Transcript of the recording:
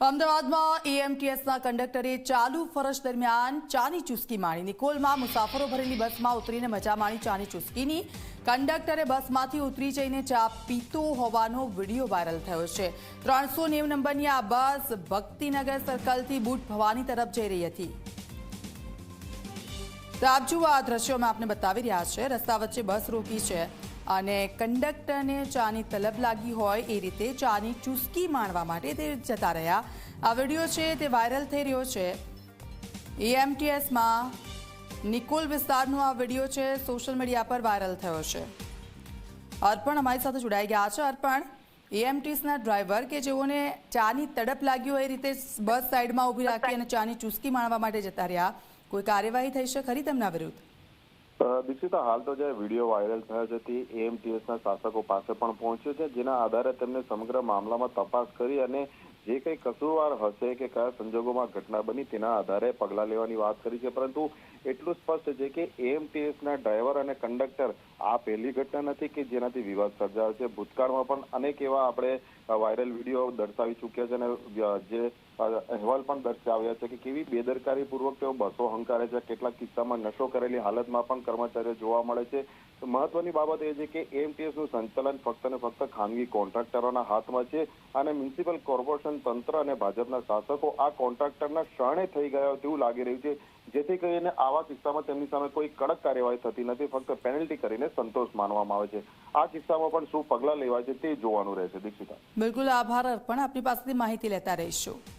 અમદાવાદમાં એએમટીએસના કંડક્ટરે ચાલુ ફરજ દરમિયાન ચાની ચુસ્કી માણી નિકોલમાં મુસાફરો ભરેલી બસમાં ઉતરીને મજા માણી ચાની ચુસ્કીની. કંડક્ટરે બસમાંથી ઉતરી જઈને ચા પીતો હોવાનો વીડિયો વાયરલ થયો છે. ત્રણસો નેવ નંબરની આ બસ ભક્તિનગર સર્કલથી બુટ ભવાની તરફ જઈ રહી હતી. તો આપ જુઓ આ દ્રશ્યો અમે આપને બતાવી રહ્યા છે. રસ્તા વચ્ચે બસ રોકી છે. અને કંડક્ટરને ચાની તલબ લાગી હોય એ રીતે ચાની ચુસ્કી માણવા માટે તે જતા રહ્યા. આ વીડિયો છે તે વાયરલ થઈ રહ્યો છે. એએમટીએસમાં નિકોલ વિસ્તારનો આ વીડિયો છે, સોશિયલ મીડિયા પર વાયરલ થયો છે. અર્પણ અમારી સાથે જોડાઈ ગયા છે. અર્પણ, એએમટીએસના ડ્રાઈવર કે જેઓને ચાની તડપ લાગી હોય એ રીતે બસ સાઈડમાં ઊભી રાખી અને ચાની ચુસ્કી માણવા માટે જતા રહ્યા. કોઈ કાર્યવાહી થઈ છે ખરી તેમના વિરુદ્ધ? દીક્ષિતા, હાલ તો જે વીડિયો વાયરલ થયો છે તે એએમટીએસ ના શાસકો પાસે પણ પહોંચ્યો છે, જેના આધારે તેમને સમગ્ર મામલામાં તપાસ કરી અને જે કંઈ કસૂરવાર હશે કે કયા સંજોગોમાં ઘટના બની તેના આધારે પગલાં લેવાની વાત કરી છે. પરંતુ એટલું સ્પષ્ટ છે કે એએમટીએસ ના ડ્રાઈવર અને કંડક્ટર આ પહેલી ઘટના નથી કે જેનાથી વિવાદ સર્જાયો છે. ભૂતકાળમાં પણ અનેક એવા આપણે વાયરલ વીડિયો દર્શાવી ચૂક્યા છે અને જે અહેવાલ પણ દર્શાવ્યા છે કે કેવી બેદરકારી પૂર્વક તેઓ બસો હંકારે છે. કેટલાક કિસ્સામાં નશો કરેલી હાલતમાં પણ કર્મચારીઓ જોવા મળે છે. તો મહત્વની બાબત એ છે કે એમટીએસનું સંચાલન ફક્ત ને ફક્ત ખાનગી કોન્ટ્રાક્ટરોના હાથમાં છે અને મ્યુનિસિપલ કોર્પોરેશન તંત્ર અને ભાજપના શાસકો આ કોન્ટ્રાક્ટરના શરણે થઈ ગયા તેવું લાગી રહ્યું છે. જેથી કરીને આવા કિસ્સામાં તેમની સામે કોઈ કડક કાર્યવાહી થતી નથી, ફક્ત પેનલ્ટી કરીને સંતોષ માનવામાં આવે છે. આ કિસ્સામાં પણ શું પગલાં લેવાય છે તે જોવાનું રહેશે. દીક્ષિતા. બિલકુલ આભાર અર્પણ. આપની પાસેથી માહિતી લેતા રહીશું.